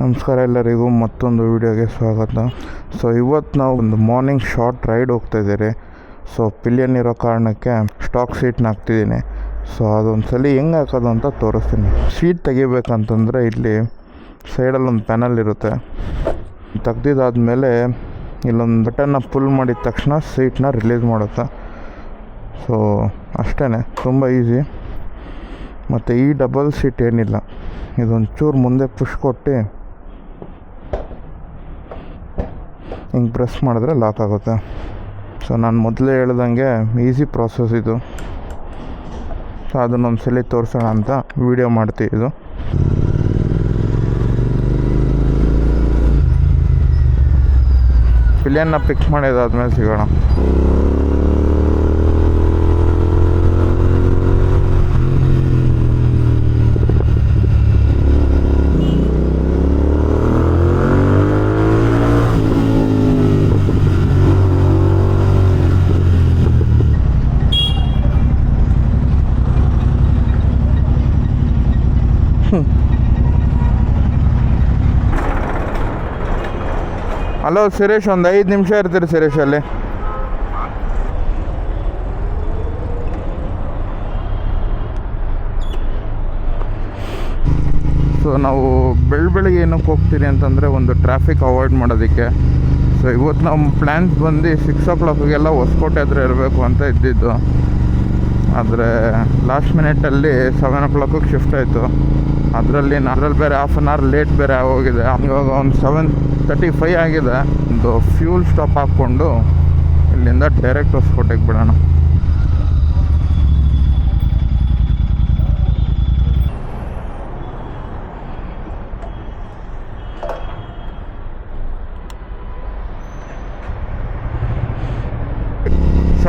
ನಮಸ್ಕಾರ ಎಲ್ಲರಿಗೂ ಮತ್ತೊಂದು ವಿಡಿಯೋಗೆ ಸ್ವಾಗತ. ಸೊ ಇವತ್ತು ನಾವು ಒಂದು ಮಾರ್ನಿಂಗ್ ಶಾರ್ಟ್ ರೈಡ್ ಹೋಗ್ತಾ ಇದ್ದೀರಿ ಸೊ ಪಿಲಿಯನ್ ಇರೋ ಕಾರಣಕ್ಕೆ ಸ್ಟಾಕ್ ಸೀಟ್ನ ಹಾಕ್ತಿದ್ದೀನಿ. ಸೊ ಅದೊಂದು ಸಲ ಹೆಂಗೆ ಹಾಕೋದು ಅಂತ ತೋರಿಸ್ತೀನಿ. ಸೀಟ್ ತೆಗಿಬೇಕಂತಂದರೆ ಇಲ್ಲಿ ಸೈಡಲ್ಲಿ ಒಂದು ಪ್ಯಾನಲ್ ಇರುತ್ತೆ. ತೆಗ್ದಿದ್ದಾದಮೇಲೆ ಇಲ್ಲೊಂದು ಬಟನ್ನ ಪುಲ್ ಮಾಡಿದ ತಕ್ಷಣ ಸೀಟ್ನ ರಿಲೀಸ್ ಮಾಡುತ್ತೆ. ಸೊ ಅಷ್ಟೇ ತುಂಬ ಈಸಿ ಮತ್ತು ಈ ಡಬಲ್ ಸೀಟ್ ಏನಿಲ್ಲ. ಇದೊಂಚೂರು ಮುಂದೆ ಪುಷ್ ಕೊಟ್ಟು ಹಿಂಗೆ ಪ್ರೆಸ್ ಮಾಡಿದ್ರೆ ಲಾಕ್ ಆಗುತ್ತೆ. ಸೊ ನಾನು ಮೊದಲೇ ಹೇಳ್ದಂಗೆ ಈಸಿ ಪ್ರಾಸೆಸ್ ಇದು. ಸೊ ಅದನ್ನೊಂದು ಸಲ ತೋರಿಸೋಣ ಅಂತ ವೀಡಿಯೋ ಮಾಡ್ತೀವಿ ಪಿಲಿಯನ್ನ ಪಿಕ್ ಮಾಡಿದಾದ್ಮೇಲೆ ಸಿಗೋಣ. ಹಲೋ ಸುರೇಶ್ ಒಂದು ಐದು ನಿಮಿಷ ಇರ್ತೀರಿ ಸುರೇಶ್ ಅಲ್ಲಿ. ಸೊ ನಾವು ಬೆಳ ಬೆಳಿಗ್ಗೆ ಏನಕ್ಕೆ ಹೋಗ್ತೀರಿ ಅಂತಂದರೆ ಒಂದು ಟ್ರಾಫಿಕ್ ಅವಾಯ್ಡ್ ಮಾಡೋದಕ್ಕೆ. ಸೊ ಇವತ್ತು ನಮ್ಮ ಪ್ಲ್ಯಾನ್ಸ್ ಬಂದು ಸಿಕ್ಸ್ ಓ ಕ್ಲಾಕಿಗೆಲ್ಲ ಹೊಸ್ಕೋಟೆ ಹತ್ರ ಇರಬೇಕು ಅಂತ ಇದ್ದಿದ್ದು. ಆದರೆ ಲಾಸ್ಟ್ ಮಿನಿಟಲ್ಲಿ ಸೆವೆನ್ ಓ ಕ್ಲಾಕಿಗೆ ಶಿಫ್ಟ್ ಆಯಿತು. ಅದರಲ್ಲಿ ಅದರಲ್ಲಿ ಬೇರೆ ಹಾಫ್ ಆನ್ ಅವರ್ ಲೇಟ್ ಬೇರೆ ಹೋಗಿದೆ. ಇವಾಗ ಒಂದು ಸೆವೆನ್ ತರ್ಟಿ ಫೈ ಆಗಿದೆ. ಒಂದು ಫ್ಯೂಲ್ ಸ್ಟಾಪ್ ಹಾಕ್ಕೊಂಡು ಇಲ್ಲಿಂದ ಡೈರೆಕ್ಟ್ ಹೊಸಕೋಟೆಗೆ ಬಿಡೋಣ.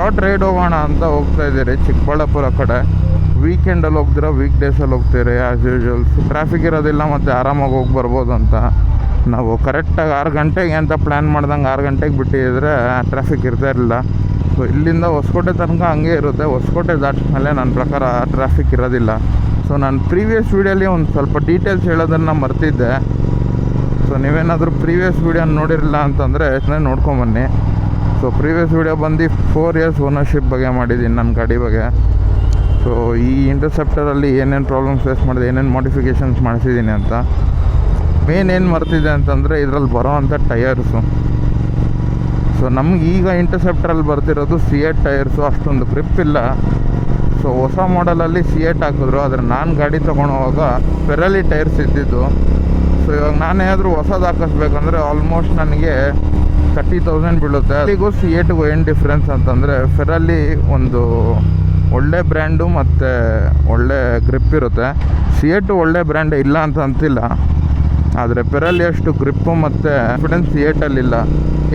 ಶಾರ್ಟ್ ರೈಡ್ ಹೋಗೋಣ ಅಂತ ಹೋಗ್ತಾ ಇದ್ದೀರಿ, ಚಿಕ್ಕಬಳ್ಳಾಪುರ ಕಡೆ. ವೀಕೆಂಡಲ್ಲಿ ಹೋಗ್ತೀರಾ ವೀಕ್ ಡೇಸಲ್ಲಿ ಹೋಗ್ತೀರಿ ಆ್ಯಸ್ ಯೂಶ್ವಲ್ ಟ್ರಾಫಿಕ್ ಇರೋದಿಲ್ಲ ಮತ್ತು ಆರಾಮಾಗಿ ಹೋಗಿ ಬರ್ಬೋದು ಅಂತ. ನಾವು ಕರೆಕ್ಟಾಗಿ ಆರು ಗಂಟೆಗೆ ಅಂತ ಪ್ಲ್ಯಾನ್ ಮಾಡ್ದಂಗೆ ಆರು ಗಂಟೆಗೆ ಬಿಟ್ಟಿದ್ರೆ ಟ್ರಾಫಿಕ್ ಇರ್ತಾ ಇರಲಿಲ್ಲ. ಸೊ ಇಲ್ಲಿಂದ ಹೊಸಕೋಟೆ ತನಕ ಹಂಗೆ ಇರುತ್ತೆ. ಹೊಸಕೋಟೆ ದಾಟಿದ್ಮೇಲೆ ನನ್ನ ಪ್ರಕಾರ ಟ್ರಾಫಿಕ್ ಇರೋದಿಲ್ಲ. ಸೊ ನಾನು ಪ್ರೀವಿಯಸ್ ವೀಡಿಯೋಲಿ ಒಂದು ಸ್ವಲ್ಪ ಡೀಟೇಲ್ಸ್ ಹೇಳೋದನ್ನು ಮರ್ತಿದ್ದೆ. ಸೊ ನೀವೇನಾದರೂ ಪ್ರೀವಿಯಸ್ ವೀಡಿಯೋ ನೋಡಿರಲಿಲ್ಲ ಅಂತಂದರೆ ನೋಡ್ಕೊಂಬನ್ನಿ ಸೊ ಪ್ರೀವಿಯಸ್ ವೀಡಿಯೋ ಬಂದು ಫೋರ್ ಇಯರ್ಸ್ ಓನರ್ಶಿಪ್ ಬಗ್ಗೆ ಮಾಡಿದ್ದೀನಿ ನನ್ನ ಗಾಡಿ ಬಗ್ಗೆ. ಸೊ ಈ ಇಂಟರ್ಸೆಪ್ಟರಲ್ಲಿ ಏನೇನು ಪ್ರಾಬ್ಲಮ್ಸ್ ಫೇಸ್ ಮಾಡಿದೆ, ಏನೇನು ಮಾಡಿಫಿಕೇಷನ್ಸ್ ಮಾಡಿಸಿದ್ದೀನಿ ಅಂತ. ಮೇನ್ ಏನು ಮರ್ತಿದೆ ಅಂತಂದರೆ ಇದರಲ್ಲಿ ಬರೋ ಅಂಥ ಟಯರ್ಸು ಸೊ ನಮ್ಗೆ ಈಗ ಇಂಟರ್ಸೆಪ್ಟರಲ್ಲಿ ಬರ್ತಿರೋದು ಸಿ ಎಟ್ ಟೈರ್ಸು ಅಷ್ಟೊಂದು ಗ್ರಿಪ್ ಇಲ್ಲ. ಸೊ ಹೊಸ ಮಾಡಲಲ್ಲಿ ಸಿ ಎಟ್ ಹಾಕಿದ್ರು, ಆದರೆ ನಾನು ಗಾಡಿ ತೊಗೊಳೋವಾಗ ಪೆರಲಿ ಟೈರ್ಸ್ ಇದ್ದಿದ್ದು. ಸೊ ಇವಾಗ ನಾನೇನಾದರೂ ಹೊಸದು ಹಾಕಿಸ್ಬೇಕಂದ್ರೆ ಆಲ್ಮೋಸ್ಟ್ ನನಗೆ ತರ್ಟಿ ತೌಸಂಡ್ ಬೀಳುತ್ತೆ. ಅಲ್ಲಿಗೂ ಸಿ ಎಟ್ಗೂ ಏನು ಡಿಫ್ರೆನ್ಸ್ ಅಂತಂದರೆ ಫೆರಲ್ಲಿ ಒಂದು ಒಳ್ಳೆ ಬ್ರ್ಯಾಂಡು ಮತ್ತು ಒಳ್ಳೆ ಗ್ರಿಪ್ ಇರುತ್ತೆ. ಸಿ ಏಟು ಒಳ್ಳೆ ಬ್ರ್ಯಾಂಡ್ ಇಲ್ಲ ಅಂತ ಅಂತಿಲ್ಲ. ಆದರೆ ಪೆರಲ್ಲಿ ಅಷ್ಟು ಗ್ರಿಪ್ಪು ಮತ್ತು ಕಾನ್ಫಿಡೆನ್ಸ್ ಏಟಲ್ಲಿಲ್ಲ.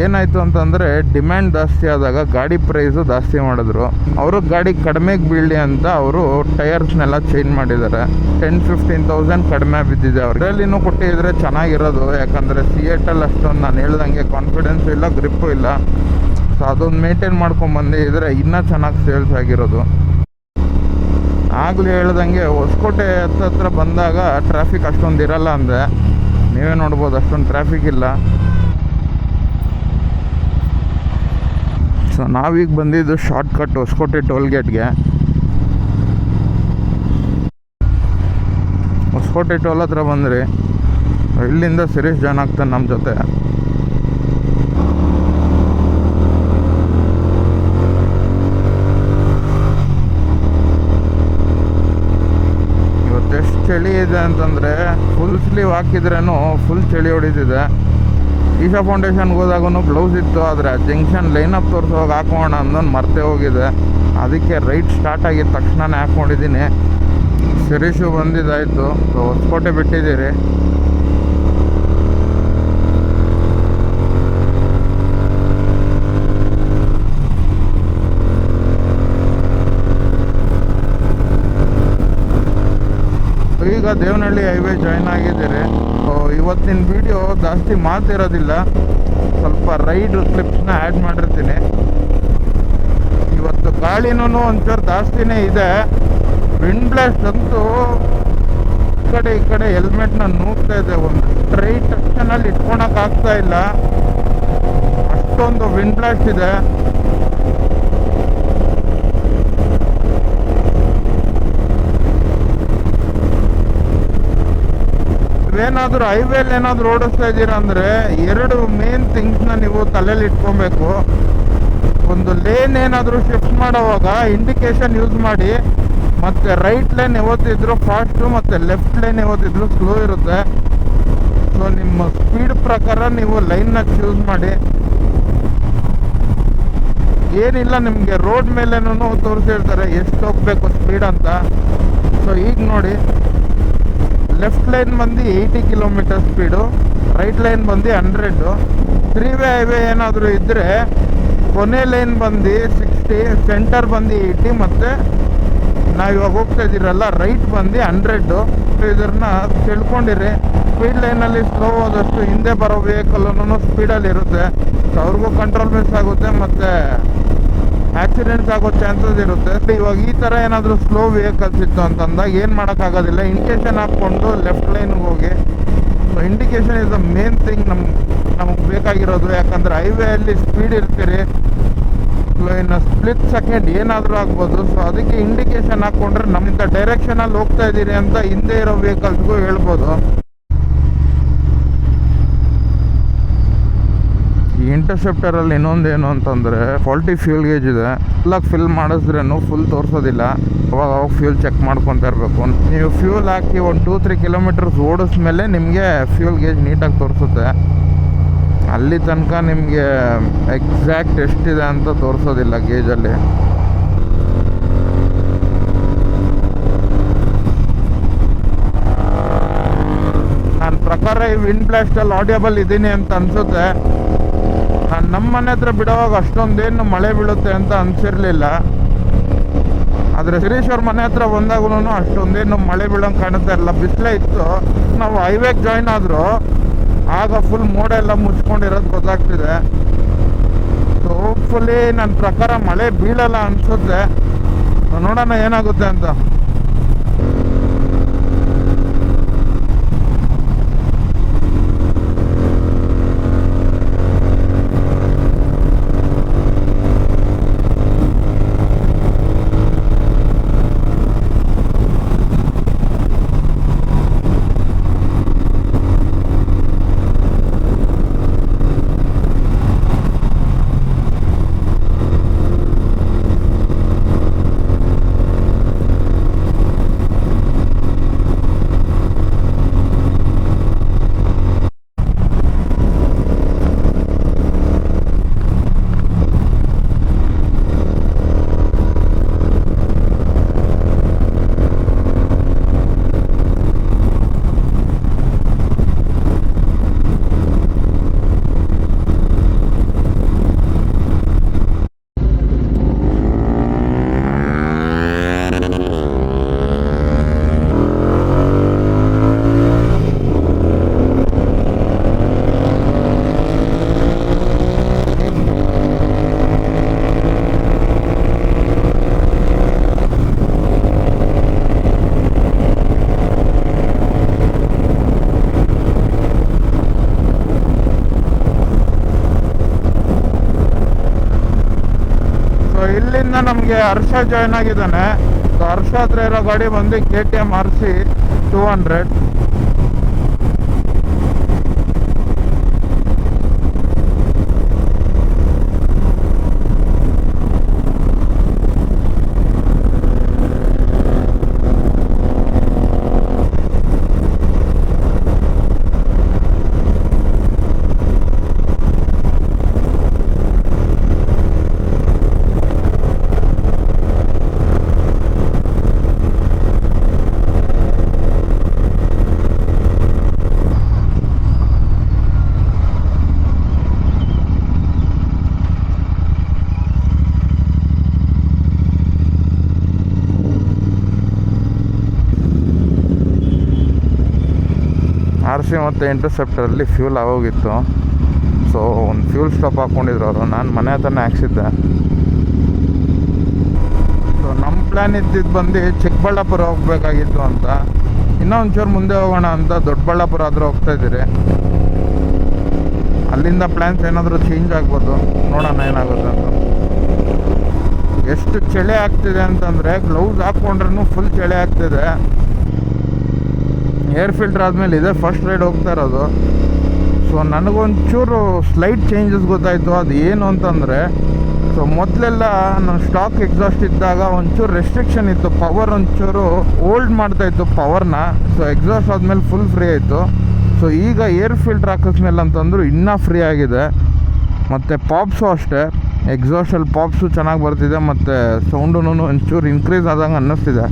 ಏನಾಯಿತು ಅಂತಂದರೆ ಡಿಮ್ಯಾಂಡ್ ಜಾಸ್ತಿ ಆದಾಗ ಗಾಡಿ ಪ್ರೈಸು ಜಾಸ್ತಿ ಮಾಡಿದ್ರು. ಅವರು ಗಾಡಿ ಕಡಿಮೆಗೆ ಬೀಳಲಿ ಅಂತ ಅವರು ಟೈರ್ಸ್ನೆಲ್ಲ ಚೇಂಜ್ ಮಾಡಿದ್ದಾರೆ. ಟೆನ್ ಫಿಫ್ಟೀನ್ ತೌಸಂಡ್ ಕಡಿಮೆ ಬಿದ್ದಿದೆ ಅವ್ರು ಇದರಲ್ಲಿನೂ ಕೊಟ್ಟಿದ್ರೆ ಚೆನ್ನಾಗಿರೋದು, ಯಾಕಂದರೆ ಸಿ ಅಷ್ಟೊಂದು ನಾನು ಹೇಳ್ದಂಗೆ ಕಾನ್ಫಿಡೆನ್ಸ್ ಇಲ್ಲ ಗ್ರಿಪ್ಪು ಇಲ್ಲ. ಸೊ ಅದೊಂದು ಮೇಂಟೈನ್ ಮಾಡ್ಕೊಂಬಂದಿದ್ರೆ ಇನ್ನೂ ಚೆನ್ನಾಗಿ ಸೇಲ್ಸ್ ಆಗಿರೋದು. ಆಗಲೇ ಹೇಳ್ದಂಗೆ ಹೊಸಕೋಟೆ ಹತ್ತತ್ರ ಬಂದಾಗ ಟ್ರಾಫಿಕ್ ಅಷ್ಟೊಂದು ಇರಲ್ಲ ಅಂದೆ. ನೀವೇ ನೋಡ್ಬೋದು, ಅಷ್ಟೊಂದು ಟ್ರಾಫಿಕ್ ಇಲ್ಲ. ಸೊ ನಾವೀಗ ಬಂದಿದ್ದು ಶಾರ್ಟ್ಕಟ್ ಹೊಸಕೋಟೆ ಟೋಲ್ ಗೇಟ್ಗೆ ಹೊಸಕೋಟೆ ಟೋಲ್ ಹತ್ರ ಬಂದ್ರಿ. ಇಲ್ಲಿಂದ ಸುರೇಶ್ ಜಾಯ್ನ್ ಆಗ್ತಾನೆ ನಮ್ಮ ಜೊತೆ ಇವತ್ತು ಎಷ್ಟು ಚಳಿ ಇದೆ ಅಂತಂದರೆ ಫುಲ್ ಸ್ಲೀವ್ ಹಾಕಿದ್ರೂ ಫುಲ್ ಚಳಿ ಹೊಡಿತಿದೆ. ಈಶಾ ಫೌಂಡೇಶನ್ಗೆ ಹೋದಾಗೂ ಗ್ಲೌಸ್ ಇತ್ತು, ಆದರೆ ಜಂಕ್ಷನ್ ಲೈನಪ್ ತೋರಿಸುವಾಗ ಹಾಕೋಣ ಅಂದೊಂದು ಮರ್ತೆ ಹೋಗಿದೆ. ಅದಕ್ಕೆ ರೈಟ್ ಸ್ಟಾರ್ಟ್ ಆಗಿದ ತಕ್ಷಣನೇ ಹಾಕ್ಕೊಂಡಿದ್ದೀನಿ ಸಿರೀಶು ಬಂದಿದ್ದಾಯಿತು. ಸೊ ಹೊಸಕೋಟೆ ಬಿಟ್ಟಿದ್ದೀರಿ. ಈಗ ದೇವನಹಳ್ಳಿ ಹೈವೇ ಜಾಯ್ನ್ ಆಗಿದ್ದೀರಿ. ಇವತ್ತಿನ ವಿಡಿಯೋ ಜಾಸ್ತಿ ಮಾತಿರೋದಿಲ್ಲ. ಸ್ವಲ್ಪ ರೈಡ್ ಕ್ಲಿಪ್ಸ್ನ ಆ್ಯಡ್ ಮಾಡಿರ್ತೀನಿ. ಇವತ್ತು ಗಾಳಿನೂ ಒಂಚೂರು ಜಾಸ್ತಿನೇ ಇದೆ. ವಿಂಡ್ ಬ್ಲಾಸ್ಟ್ ಅಂತೂ ಕಡೆ ಈ ಕಡೆ ಹೆಲ್ಮೆಟ್ನ ನೂಗ್ತಾ ಇದೆ. ಒಂದು ಸ್ಟ್ರೈಟ್ ಸೆಕ್ಷನಲ್ಲಿ ಇಟ್ಕೊಳಕ್ಕಾಗ್ತಾ ಇಲ್ಲ. ಅಷ್ಟೊಂದು ವಿಂಡ್ ಬ್ಲಾಸ್ಟ್ ಇದೆ. ನೀವೇನಾದ್ರೂ ಹೈವೇಲಿ ಏನಾದರೂ ಓಡಿಸ್ತಾ ಇದ್ದೀರಾ ಅಂದರೆ ಎರಡು ಮೇನ್ ಥಿಂಗ್ಸ್ನ ನೀವು ತಲೆಯಲ್ಲಿ ಇಟ್ಕೊಬೇಕು. ಒಂದು ಲೇನ್ ಏನಾದರೂ ಶಿಫ್ಟ್ ಮಾಡೋವಾಗ ಇಂಡಿಕೇಶನ್ ಯೂಸ್ ಮಾಡಿ, ಮತ್ತೆ ರೈಟ್ ಲೈನ್ ಯಾವತ್ತಿದ್ರು ಫಾಸ್ಟು ಮತ್ತು ಲೆಫ್ಟ್ ಲೈನ್ ಯಾವತ್ತಿದ್ರು ಸ್ಲೋ ಇರುತ್ತೆ. ಸೊ ನಿಮ್ಮ ಸ್ಪೀಡ್ ಪ್ರಕಾರ ನೀವು ಲೈನ್ನ ಚೂಸ್ ಮಾಡಿ. ಏನಿಲ್ಲ ನಿಮಗೆ ರೋಡ್ ಮೇಲೇನೂ ತೋರಿಸಿರ್ತಾರೆ ಎಷ್ಟು ಹೋಗ್ಬೇಕು ಸ್ಪೀಡ್ ಅಂತ. ಸೊ ಈಗ ನೋಡಿ. ಲೆಫ್ಟ್ ಲೈನ್ ಬಂದು eighty kilometre speed right lane ಬಂದು ಹಂಡ್ರೆಡು ತ್ರೀ ವೇ ಹೈವೇ ಏನಾದರೂ ಇದ್ದರೆ ಕೊನೆ ಲೈನ್ ಬಂದು ಸಿಕ್ಸ್ಟಿ ಸೆಂಟರ್ ಬಂದು ಏಯ್ಟಿ ಮತ್ತು ನಾವು ಇವಾಗ ಹೋಗ್ತಾ ಇದ್ದೀರಲ್ಲ ರೈಟ್ ಬಂದು ಹಂಡ್ರೆಡ್ಡು ಇದನ್ನ ತಿಳ್ಕೊಂಡಿರಿ. ಸ್ಪೀಡ್ ಲೈನಲ್ಲಿ ಸ್ಲೋ ಹೋದಷ್ಟು ಹಿಂದೆ ಬರೋ ವೆಹಿಕಲ್ಲೂ ಸ್ಪೀಡಲ್ಲಿ ಇರುತ್ತೆ. ಅವ್ರಿಗೂ ಕಂಟ್ರೋಲ್ ಮಿಸ್ ಆಗುತ್ತೆ ಮತ್ತು ಆಕ್ಸಿಡೆಂಟ್ಸ್ ಆಗೋ ಚಾನ್ಸಸ್ ಇರುತ್ತೆ. ಇವಾಗ ಈ ಥರ ಏನಾದರೂ ಸ್ಲೋ ವೆಹಿಕಲ್ಸ್ ಇತ್ತು ಅಂತಂದಾಗ ಏನು ಮಾಡೋಕ್ಕಾಗೋದಿಲ್ಲ ಇಂಡಿಕೇಷನ್ ಹಾಕ್ಕೊಂಡು ಲೆಫ್ಟ್ ಲೈನ್ಗೆ ಹೋಗಿ so indication is the main thing ನಮ್ಮ ನಮಗೆ ಬೇಕಾಗಿರೋದು. ಯಾಕಂದರೆ ಹೈವೇಯಲ್ಲಿ ಸ್ಪೀಡ್ ಇರ್ತೀರಿ. ಇನ್ನು ಸ್ಪ್ಲಿಟ್ ಸೆಕೆಂಡ್ ಏನಾದರೂ ಆಗ್ಬೋದು. ಸೊ ಅದಕ್ಕೆ ಇಂಡಿಕೇಶನ್ ಹಾಕ್ಕೊಂಡ್ರೆ ನಮ್ಮಿಂದ ಡೈರೆಕ್ಷನಲ್ಲಿ ಹೋಗ್ತಾ ಇದ್ದೀರಿ ಅಂತ ಹಿಂದೆ ಇರೋ ವೆಹಿಕಲ್ಸ್ಗೂ ಹೇಳ್ಬೋದು. ಇಂಟರ್ಸೆಪ್ಟರಲ್ಲಿ ಇನ್ನೊಂದೇನು ಅಂತಂದರೆ ಫಾಲ್ಟಿ ಫ್ಯೂಲ್ ಗೇಜ್ ಇದೆ. ಫುಲ್ಲಾಗಿ ಫಿಲ್ ಮಾಡಿದ್ರೇನು ಫುಲ್ ತೋರಿಸೋದಿಲ್ಲ. ಅವಾಗ ಅವಾಗ ಫ್ಯೂಲ್ ಚೆಕ್ ಮಾಡ್ಕೊತಾ ಇರಬೇಕು. ನೀವು ಫ್ಯೂಲ್ ಹಾಕಿ ಒಂದು ಟೂ ತ್ರೀ ಕಿಲೋಮೀಟರ್ಸ್ ಓಡಿಸ್ಮೇಲೆ ನಿಮಗೆ ಫ್ಯೂಲ್ ಗೇಜ್ ನೀಟಾಗಿ ತೋರಿಸುತ್ತೆ. ಅಲ್ಲಿ ತನಕ ನಿಮಗೆ ಎಕ್ಸಾಕ್ಟ್ ಎಷ್ಟಿದೆ ಅಂತ ತೋರಿಸೋದಿಲ್ಲ ಗೇಜಲ್ಲಿ ನನ್ನ ಪ್ರಕಾರ ಈ ವಿಂಡ್ ಬ್ಲಾಸ್ಟಲ್ಲಿ ಆಡಿಯಬಲ್ ಇದ್ದೀನಿ ಅಂತ ಅನ್ಸುತ್ತೆ. ನಮ್ಮ ಮನೆ ಹತ್ರ ಬಿಡೋವಾಗ ಅಷ್ಟೊಂದೇನು ಮಳೆ ಬೀಳುತ್ತೆ ಅಂತ ಅನ್ಸಿರ್ಲಿಲ್ಲ. ಆದರೆ ಶಿರೀಶ್ ಅವ್ರ ಮನೆ ಹತ್ರ ಬಂದಾಗೂ ಅಷ್ಟೊಂದೇನು ಮಳೆ ಬೀಳೋಂಗೆ ಕಾಣುತ್ತಾ ಇರಲ್ಲ ಬಿಸಿಲೇ ಇತ್ತು. ನಾವು ಹೈವೇಗೆ ಜಾಯ್ನ್ ಆದರೂ ಆಗ ಫುಲ್ ಮೋಡ ಎಲ್ಲ ಮುಚ್ಕೊಂಡಿರೋದು ಗೊತ್ತಾಗ್ತಿದೆ. ಸೊ ಹೋಪ್ಫುಲಿ ನನ್ನ ಪ್ರಕಾರ ಮಳೆ ಬೀಳಲ್ಲ ಅನ್ಸುತ್ತೆ. ನೋಡೋಣ ಏನಾಗುತ್ತೆ ಅಂತ ಸೊ ಇಲ್ಲಿಂದ ನಮಗೆ ಹರ್ಷ ಜಾಯ್ನ್ ಆಗಿದ್ದಾನೆ. ಹರ್ಷ ಹತ್ರ ಇರೋ ಗಾಡಿ ಬಂದು K T M R C two hundred R C ಮತ್ತು ಇಂಟರ್ಸೆಪ್ಟರಲ್ಲಿ ಫ್ಯೂಲ್ ಆಗೋಗಿತ್ತು. ಸೊ ಒಂದು ಫ್ಯೂಲ್ ಸ್ಟಾಪ್ ಹಾಕ್ಕೊಂಡಿದ್ರು ಅವರು. ನಾನು ಮನೆ ಹತ್ರನೇ ಹಾಕ್ಸಿದ್ದೆ. ಸೊ ನಮ್ಮ ಪ್ಲ್ಯಾನ್ ಇದ್ದಿದ್ದು ಬಂದು ಚಿಕ್ಕಬಳ್ಳಾಪುರ ಹೋಗಬೇಕಾಗಿತ್ತು ಅಂತ. ಇನ್ನೂ ಒಂಚೂರು ಮುಂದೆ ಹೋಗೋಣ ಅಂತ ದೊಡ್ಡಬಳ್ಳಾಪುರ ಹತ್ರ ಹೋಗ್ತಾ ಇದ್ದೀರಿ. ಅಲ್ಲಿಂದ ಪ್ಲ್ಯಾನ್ಸ್ ಏನಾದರೂ ಚೇಂಜ್ ಆಗ್ಬೋದು. ನೋಡೋಣ ಏನಾಗುತ್ತೆ ಅಂತ. ಎಷ್ಟು ಚಳಿ ಆಗ್ತಿದೆ ಅಂತಂದರೆ ಗ್ಲೌಸ್ ಹಾಕ್ಕೊಂಡ್ರೂ ಫುಲ್ ಚಳಿ ಆಗ್ತಿದೆ. ಏರ್ ಫಿಲ್ಟರ್ ಆದಮೇಲೆ ಇದೆ ಫಸ್ಟ್ ರೈಡ್ ಹೋಗ್ತಾ ಇರೋದು. ಸೊ ನನಗೊಂಚೂರು ಸ್ಲೈಟ್ ಚೇಂಜಸ್ ಗೊತ್ತಾಯಿತು. ಅದು ಏನು ಅಂತಂದರೆ ಸೊ ಮೊದಲೆಲ್ಲ ನನ್ನ ಸ್ಟಾಕ್ ಎಕ್ಸಾಸ್ಟ್ ಇದ್ದಾಗ ಒಂಚೂರು ರೆಸ್ಟ್ರಿಕ್ಷನ್ ಇತ್ತು. ಪವರ್ ಒಂಚೂರು ಓಲ್ಡ್ ಮಾಡ್ತಾ ಇತ್ತು ಪವರ್ನ ಸೊ ಎಕ್ಸಾಸ್ಟ್ ಆದಮೇಲೆ ಫುಲ್ ಫ್ರೀ ಆಯಿತು. ಸೊ ಈಗ ಏರ್ ಫಿಲ್ಟರ್ ಹಾಕಿಸ್ಮೇಲೆ ಅಂತಂದರೂ ಇನ್ನೂ ಫ್ರೀ ಆಗಿದೆ. ಮತ್ತು ಪಾಪ್ಸು ಅಷ್ಟೇ. ಎಕ್ಸಾಸ್ಟಲ್ಲಿ ಪಾಪ್ಸು ಚೆನ್ನಾಗಿ ಬರ್ತಿದೆ. ಮತ್ತು ಸೌಂಡುನು ಒಂಚೂರು ಇನ್ಕ್ರೀಸ್ ಆದಂಗೆ ಅನ್ನಿಸ್ತಿದೆ.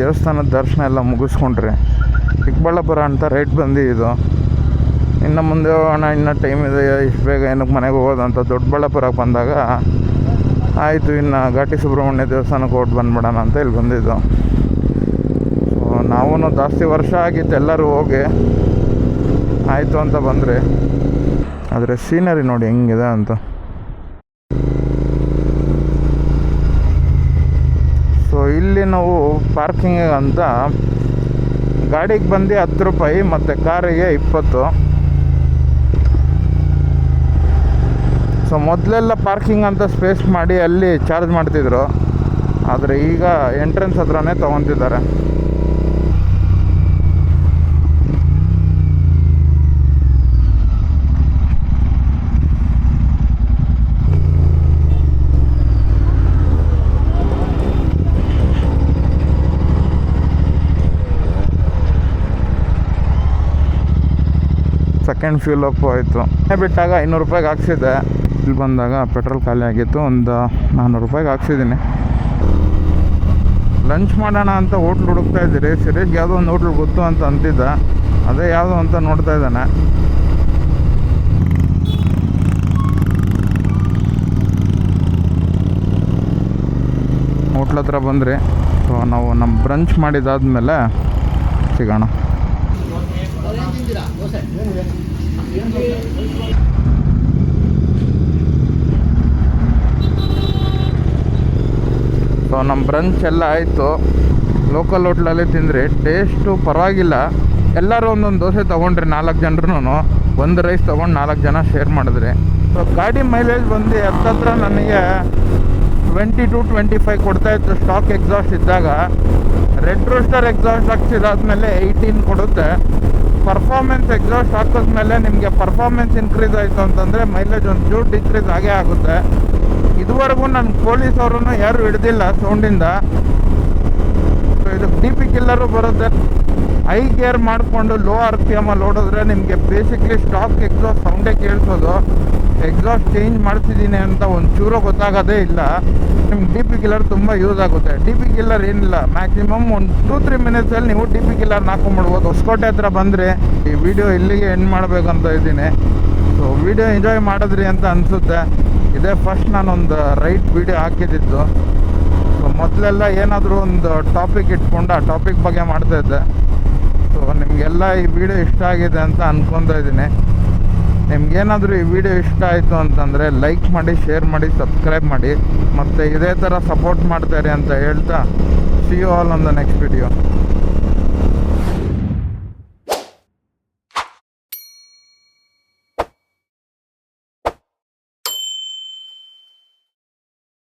ದೇವಸ್ಥಾನದ ದರ್ಶನ ಎಲ್ಲ ಮುಗಿಸ್ಕೊಂಡ್ರಿ ಚಿಕ್ಕಬಳ್ಳಾಪುರ ಅಂತ ರೈಟ್ ಬಂದು ಇದು. ಇನ್ನು ಮುಂದೆ ಅಣ್ಣ ಇನ್ನೂ ಟೈಮ್ ಇದೆ ಇಷ್ಟು ಬೇಗ ಏನಕ್ಕೆ ಮನೆಗೆ ಹೋಗೋದಂತ ದೊಡ್ಡಬಳ್ಳಾಪುರಕ್ಕೆ ಬಂದಾಗ ಆಯಿತು, ಇನ್ನು ಘಾಟಿ ಸುಬ್ರಹ್ಮಣ್ಯ ದೇವಸ್ಥಾನಕ್ಕೆ ಹೊಟ್ಟು ಬಂದ್ಬಿಡೋಣ ಅಂತ ಇಲ್ಲಿ ಬಂದಿದ್ದು. ಸೊ ನಾವೂ ಜಾಸ್ತಿ ವರ್ಷ ಆಗಿತ್ತು ಎಲ್ಲರೂ ಹೋಗಿ ಆಯಿತು ಅಂತ ಬಂದರೆ. ಆದರೆ ಸೀನರಿ ನೋಡಿ ಹೆಂಗಿದೆ ಅಂತ ಸೊ ಇಲ್ಲಿ ನಾವು ಪಾರ್ಕಿಂಗ್ ಅಂತ ಗಾಡಿಗೆ ಬಂದು ಹತ್ತು ರೂಪಾಯಿ ಮತ್ತು ಕಾರಿಗೆ ಇಪ್ಪತ್ತು. ಸೊ ಮೊದಲೆಲ್ಲ ಪಾರ್ಕಿಂಗ್ ಅಂತ ಸ್ಪೇಸ್ ಮಾಡಿ ಅಲ್ಲಿ ಚಾರ್ಜ್ ಮಾಡ್ತಿದ್ರು. ಆದರೆ ಈಗ ಎಂಟ್ರೆನ್ಸ್ ಹತ್ರನೇ ತೊಗೊತಿದ್ದಾರೆ ಸೆಕೆಂಡ್ ಫ್ಯೂಲ್ ಅಪ್ ಆಯಿತು. ಬಿಟ್ಟಾಗ ಇನ್ನೂರು ರೂಪಾಯಿಗೆ ಹಾಕ್ಸಿದ್ದೆ. ಇಲ್ಲಿ ಬಂದಾಗ ಪೆಟ್ರೋಲ್ ಖಾಲಿ ಆಗಿತ್ತು. ಒಂದು ನಾನ್ನೂರು ರೂಪಾಯಿಗೆ ಹಾಕ್ಸಿದ್ದೀನಿ. ಲಂಚ್ ಮಾಡೋಣ ಅಂತ ಹೋಟ್ಲ್ ಹುಡುಕ್ತಾ ಇದ್ದೀರಿ. ಸಿರೇಶ್ಗೆ ಯಾವುದೋ ಒಂದು ಹೋಟ್ಲ್ ಗೊತ್ತು ಅಂತ ಅಂತಿದ್ದ. ಅದೇ ಯಾವುದು ಅಂತ ನೋಡ್ತಾ ಇದ್ದಾನೆ. ಹೋಟ್ಲ್ ಹತ್ರ ಬಂದ್ರಿ. ಸೊ ನಾವು ನಮ್ಮ ಬ್ರಂಚ್ ಮಾಡಿದಾದ್ಮೇಲೆ ಸಿಗೋಣ. ಸೊ ನಮ್ಮ ಬ್ರಂಚ್ ಎಲ್ಲ ಆಯಿತು. ಲೋಕಲ್ ಹೋಟ್ಲಲ್ಲಿ ತಿಂದರೆ ಟೇಸ್ಟು ಪರವಾಗಿಲ್ಲ. ಎಲ್ಲರೂ ಒಂದೊಂದು ದೋಸೆ ತೊಗೊಂಡ್ರಿ ನಾಲ್ಕು ಜನರು ಒಂದು ರೈಸ್ ತೊಗೊಂಡು ನಾಲ್ಕು ಜನ ಶೇರ್ ಮಾಡಿದ್ರಿ. ಸೊ ಗಾಡಿ ಮೈಲೇಜ್ ಬಂದು ಹತ್ತತ್ರ ನನಗೆ ಟ್ವೆಂಟಿ ಟು ಟ್ವೆಂಟಿ ಫೈವ್ ಕೊಡ್ತಾ ಇತ್ತು. ಸ್ಟಾಕ್ ಎಕ್ಸಾಸ್ಟ್ ಇದ್ದಾಗ. ರೆಡ್ ರೋಸ್ಟರ್ ಎಕ್ಸಾಸ್ಟ್ ಹಾಕ್ಸಿದಾದ್ಮೇಲೆ ಏಯ್ಟೀನ್ ಕೊಡುತ್ತೆ. ಪರ್ಫಾರ್ಮೆನ್ಸ್ ಎಕ್ಸಾಸ್ಟ್ ಹಾಕಿದ್ಮೇಲೆ ನಿಮಗೆ ಪರ್ಫಾರ್ಮೆನ್ಸ್ ಇನ್ಕ್ರೀಸ್ ಆಯಿತು ಅಂತಂದರೆ ಮೈಲೇಜ್ ಒಂದು ಚೂರು ಡಿಕ್ರೀಸ್ ಆಗೇ ಆಗುತ್ತೆ. ಇದುವರೆಗೂ ನನ್ನ ಪೊಲೀಸ್ ಅವರನ್ನು ಯಾರು ಹಿಡ್ದಿಲ್ಲ ಸೌಂಡಿಂದ ಇದು ಡಿ ಪಿ ಕಿಲ್ಲರು ಬರುತ್ತೆ. ಹೈ ಗೇರ್ ಮಾಡಿಕೊಂಡು ಲೋ ಆರ್ ಪಿ ಅಲ್ಲಿ ಓಡಿದ್ರೆ ನಿಮಗೆ ಬೇಸಿಕ್ಲಿ ಸ್ಟಾಕ್ ಎಕ್ಸಾಸ್ಟ್ ಸೌಂಡೇ ಕೇಳಿಸೋದು. ಎಕ್ಸಾಸ್ಟ್ ಚೇಂಜ್ ಮಾಡ್ತಿದ್ದೀನಿ ಅಂತ ಒಂದು ಚೂರು ಗೊತ್ತಾಗೋದೇ ಇಲ್ಲ. ನಿಮ್ಗೆ ಡಿ ಪಿ ಕಿಲ್ಲರ್ ತುಂಬ ಯೂಸ್ ಆಗುತ್ತೆ. ಡಿ ಪಿ ಕಿಲ್ಲರ್ ಏನಿಲ್ಲ ಮ್ಯಾಕ್ಸಿಮಮ್ ಒಂದು ಟೂ ತ್ರೀ ಮಿನಿಟ್ಸಲ್ಲಿ ನೀವು ಡಿ ಪಿ ಕಿಲ್ಲರ್ ಹಾಕೊಂಡ್ಬಿಡ್ಬೋದು. ಹೊಸ್ಕೋಟೆ ಹತ್ರ ಬಂದರೆ ಈ ವಿಡಿಯೋ ಇಲ್ಲಿಗೆ ಎಂಡ್ ಮಾಡಬೇಕಂತ ಇದ್ದೀನಿ. ಸೊ ವಿಡಿಯೋ ಎಂಜಾಯ್ ಮಾಡಿದ್ರಿ ಅಂತ ಅನಿಸುತ್ತೆ. ಇದೇ ಫಸ್ಟ್ ನಾನೊಂದು ರೈಟ್ ವಿಡಿಯೋ ಹಾಕಿದ್ದಿದ್ದು ಸೊ ಮೊದಲೆಲ್ಲ ಏನಾದರೂ ಒಂದು ಟಾಪಿಕ್ ಇಟ್ಕೊಂಡು ಆ ಟಾಪಿಕ್ ಬಗ್ಗೆ ಮಾಡ್ತಾಯಿದ್ದೆ ಸೊ ನಿಮಗೆಲ್ಲ ಈ ವಿಡಿಯೋ ಇಷ್ಟ ಆಗಿದೆ ಅಂತ ಅಂದ್ಕೊತಾ ಇದ್ದೀನಿ. ನಿಮ್ಗೇನಾದರೂ ಈ ವಿಡಿಯೋ ಇಷ್ಟ ಆಯಿತು ಅಂತಂದರೆ ಲೈಕ್ ಮಾಡಿ ಶೇರ್ ಮಾಡಿ ಸಬ್ಸ್ಕ್ರೈಬ್ ಮಾಡಿ. ಮತ್ತು ಇದೇ ಥರ ಸಪೋರ್ಟ್ ಮಾಡ್ತಾರೆ ಅಂತ ಹೇಳ್ತಾ see you all on the next video